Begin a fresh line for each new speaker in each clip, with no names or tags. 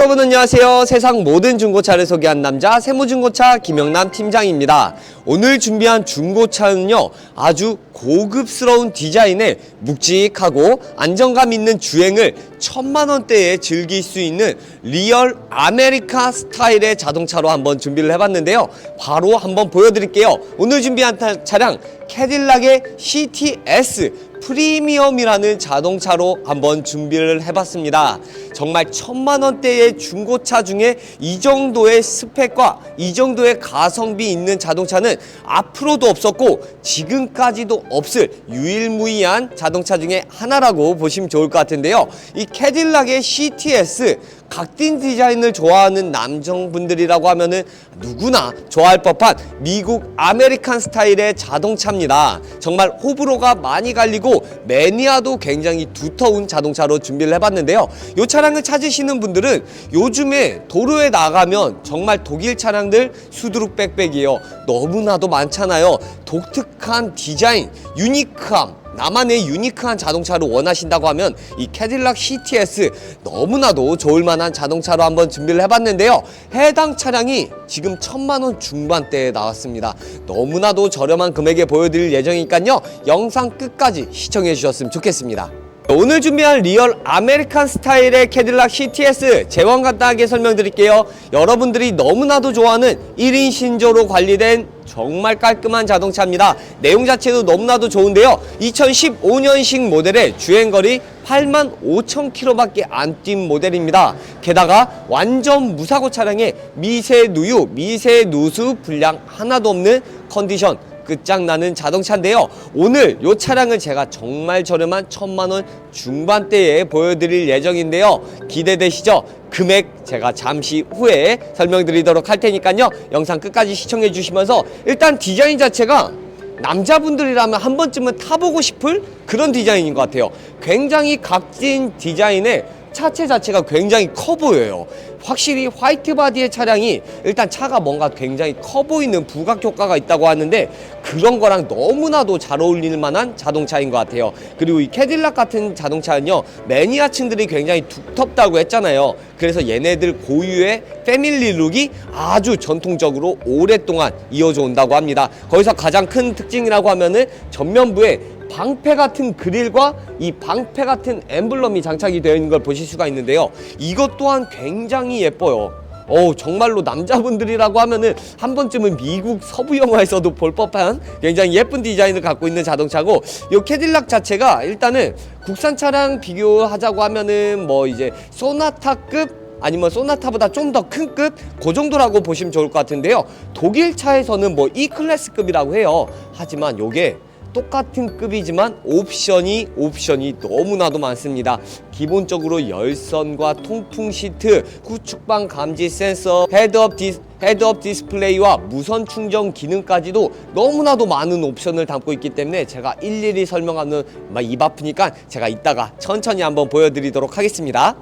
여러분 안녕하세요. 세상 모든 중고차를 소개한 남자 세무중고차 김영남 팀장입니다. 오늘 준비한 중고차는요 아주 고급스러운 디자인에 묵직하고 안정감 있는 주행을 천만 원대에 즐길 수 있는 리얼 아메리카 스타일의 자동차로 한번 준비를 해봤는데요. 바로 한번 보여드릴게요. 오늘 준비한 타- 차량 캐딜락의 CTS 프리미엄이라는 자동차로 한번 준비를 해봤습니다. 정말 천만 원대의 중고차 중에 이 정도의 스펙과 이 정도의 가성비 있는 자동차는 앞으로도 없었고 지금까지도 없을 유일무이한 자동차 중에 하나라고 보시면 좋을 것 같은데요. 이 캐딜락의 CTS 각진 디자인을 좋아하는 남성분들이라고 하면은 누구나 좋아할 법한 미국 아메리칸 스타일의 자동차입니다. 정말 호불호가 많이 갈리고 매니아도 굉장히 두터운 자동차로 준비를 해봤는데요. 이 차량을 찾으시는 분들은 요즘에 도로에 나가면 정말 독일 차량들 수두룩 빽빽이에요. 너무나도 많잖아요. 독특한 디자인, 유니크함, 나만의 유니크한 자동차를 원하신다고 하면 이 캐딜락 CTS 너무나도 좋을 만한 자동차로 한번 준비를 해봤는데요. 해당 차량이 지금 천만 원 중반대에 나왔습니다. 너무나도 저렴한 금액에 보여드릴 예정이니까요. 영상 끝까지 시청해 주셨으면 좋겠습니다. 오늘 준비한 리얼 아메리칸 스타일의 캐딜락 CTS 제원 간단하게 설명드릴게요. 여러분들이 너무나도 좋아하는 1인 신조로 관리된 정말 깔끔한 자동차입니다. 내용 자체도 너무나도 좋은데요. 2015년식 모델의 주행거리 8만 5천 킬로밖에 안 뛴 모델입니다. 게다가 완전 무사고 차량에 미세 누유, 미세 누수 불량 하나도 없는 컨디션 끝장나는 자동차인데요. 오늘 이 차량을 제가 정말 저렴한 천만원 중반대에 보여드릴 예정인데요. 기대되시죠? 금액 제가 잠시 후에 설명드리도록 할 테니까요. 영상 끝까지 시청해 주시면서 일단 디자인 자체가 남자분들이라면 한 번쯤은 타보고 싶을 그런 디자인인 것 같아요. 굉장히 각진 디자인에 차체 자체가 굉장히 커 보여요. 확실히 화이트 바디의 차량이 일단 차가 뭔가 굉장히 커 보이는 부각 효과가 있다고 하는데 그런 거랑 너무나도 잘 어울리는 만한 자동차인 것 같아요. 그리고 이 캐딜락 같은 자동차는요 매니아층들이 굉장히 두텁다고 했잖아요. 그래서 얘네들 고유의 패밀리 룩이 아주 전통적으로 오랫동안 이어져 온다고 합니다. 거기서 가장 큰 특징이라고 하면은 전면부에 방패 같은 그릴과 이 방패 같은 엠블럼이 장착이 되어 있는 걸 보실 수가 있는데요. 이것 또한 굉장히 예뻐요. 어 정말로 남자분들이라고 하면은 한 번쯤은 미국 서부 영화에서도 볼 법한 굉장히 예쁜 디자인을 갖고 있는 자동차고 이 캐딜락 자체가 일단은 국산 차량 비교하자고 하면은 뭐 이제 소나타급 아니면 소나타보다 좀 더 큰 급? 그 정도라고 보시면 좋을 것 같은데요. 독일 차에서는 뭐 E 클래스급이라고 해요. 하지만 요게 똑같은 급이지만 옵션이 옵션이 너무나도 많습니다. 기본적으로 열선과 통풍 시트, 후축방 감지 센서, 헤드업 디스 헤드업 디스플레이와 무선 충전 기능까지도 너무나도 많은 옵션을 담고 있기 때문에 제가 일일이 설명하는 막입 아프니까 제가 이따가 천천히 한번 보여드리도록 하겠습니다.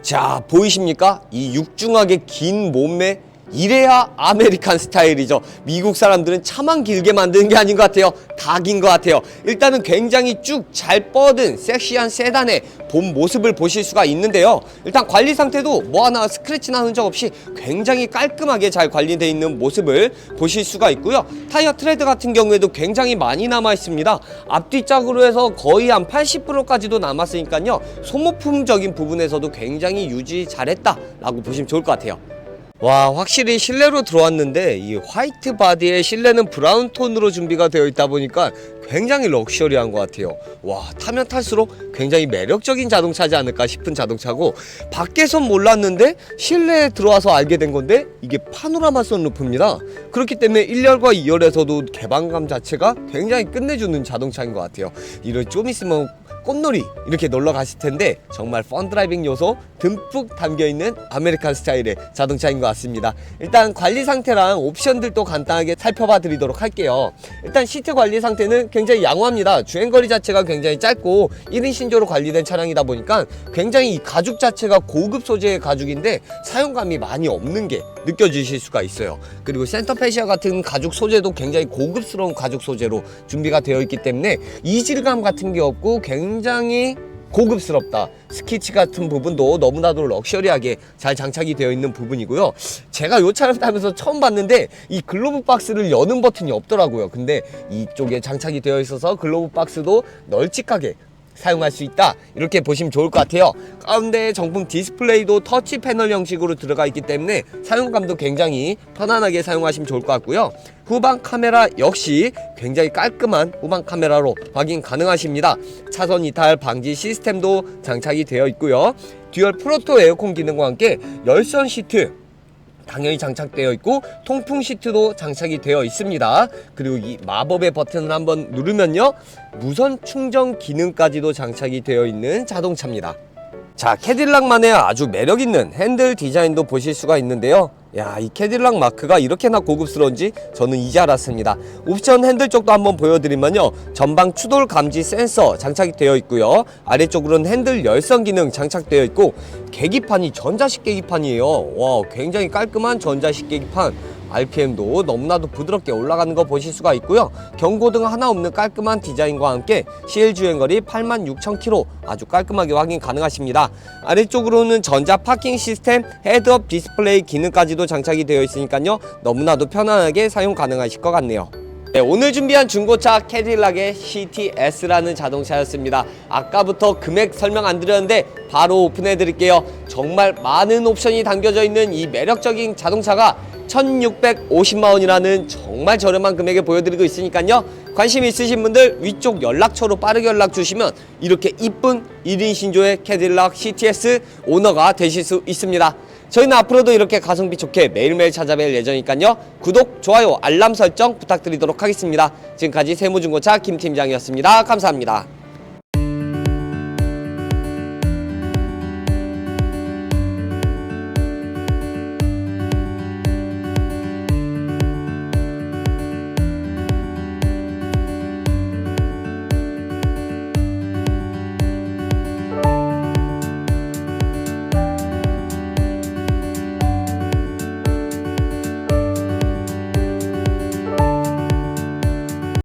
자 보이십니까? 이 육중하게 긴 몸매 이래야 아메리칸 스타일이죠. 미국 사람들은 차만 길게 만드는 게 아닌 것 같아요. 다 긴 것 같아요. 일단은 굉장히 쭉 잘 뻗은 섹시한 세단의 본 모습을 보실 수가 있는데요. 일단 관리 상태도 뭐 하나 스크래치나 흔적 없이 굉장히 깔끔하게 잘 관리되어 있는 모습을 보실 수가 있고요. 타이어 트레드 같은 경우에도 굉장히 많이 남아 있습니다. 앞뒤 짝으로 해서 거의 한 80%까지도 남았으니까요. 소모품적인 부분에서도 굉장히 유지 잘했다라고 보시면 좋을 것 같아요. 와 확실히 실내로 들어왔는데 이 화이트 바디의 실내는 브라운 톤으로 준비가 되어 있다 보니까 굉장히 럭셔리한 것 같아요. 와 타면 탈수록 굉장히 매력적인 자동차지 않을까 싶은 자동차고 밖에선 몰랐는데 실내에 들어와서 알게 된 건데 이게 파노라마 선루프입니다. 그렇기 때문에 1열과 2열에서도 개방감 자체가 굉장히 끝내주는 자동차인 것 같아요. 이를 좀 있으면 꽃놀이 이렇게 놀러 가실 텐데 정말 펀 드라이빙 요소 듬뿍 담겨 있는 아메리칸 스타일의 자동차인 것 같습니다. 일단 관리 상태랑 옵션들도 간단하게 살펴봐 드리도록 할게요. 일단 시트 관리 상태는 굉장히 양호합니다. 주행거리 자체가 굉장히 짧고 1인 신조로 관리된 차량이다 보니까 굉장히 이 가죽 자체가 고급 소재의 가죽인데 사용감이 많이 없는 게 느껴지실 수가 있어요. 그리고 센터 페시아 같은 가죽 소재도 굉장히 고급스러운 가죽 소재로 준비가 되어 있기 때문에 이질감 같은 게 없고 굉장히 고급스럽다. 스키치 같은 부분도 너무나도 럭셔리하게 잘 장착이 되어 있는 부분이고요. 제가 이 차를 타면서 처음 봤는데 이 글로브 박스를 여는 버튼이 없더라고요. 근데 이쪽에 장착이 되어 있어서 글로브 박스도 널찍하게 사용할 수 있다. 이렇게 보시면 좋을 것 같아요. 가운데 정품 디스플레이도 터치 패널 형식으로 들어가 있기 때문에 사용감도 굉장히 편안하게 사용하시면 좋을 것 같고요. 후방 카메라 역시 굉장히 깔끔한 후방 카메라로 확인 가능하십니다. 차선 이탈 방지 시스템도 장착이 되어 있고요. 듀얼 프로토 에어컨 기능과 함께 열선 시트 당연히 장착되어 있고 통풍 시트도 장착이 되어 있습니다. 그리고 이 마법의 버튼을 한번 누르면요. 무선 충전 기능까지도 장착이 되어 있는 자동차입니다. 자, 캐딜락만의 아주 매력 있는 핸들 디자인도 보실 수가 있는데요. 야, 이 캐딜락 마크가 이렇게나 고급스러운지 저는 이제 알았습니다. 옵션 핸들 쪽도 한번 보여드리면요. 전방 추돌 감지 센서 장착이 되어 있고요. 아래쪽으로는 핸들 열선 기능 장착되어 있고 계기판이 전자식 계기판이에요. 와, 굉장히 깔끔한 전자식 계기판. RPM도 너무나도 부드럽게 올라가는 거 보실 수가 있고요. 경고등 하나 없는 깔끔한 디자인과 함께 CL 주행거리 86,000km 아주 깔끔하게 확인 가능하십니다. 아래쪽으로는 전자 파킹 시스템 헤드업 디스플레이 기능까지도 장착이 되어 있으니까요. 너무나도 편안하게 사용 가능하실 것 같네요. 네, 오늘 준비한 중고차 캐딜락의 CTS라는 자동차였습니다. 아까부터 금액 설명 안 드렸는데 바로 오픈해 드릴게요. 정말 많은 옵션이 담겨져 있는 이 매력적인 자동차가 1650만 원이라는 정말 저렴한 금액에 보여드리고 있으니까요. 관심 있으신 분들 위쪽 연락처로 빠르게 연락 주시면 이렇게 이쁜 1인 신조의 캐딜락 CTS 오너가 되실 수 있습니다. 저희는 앞으로도 이렇게 가성비 좋게 매일매일 찾아뵐 예정이니까요. 구독, 좋아요, 알람 설정 부탁드리도록 하겠습니다. 지금까지 세무중고차 김 팀장이었습니다. 감사합니다.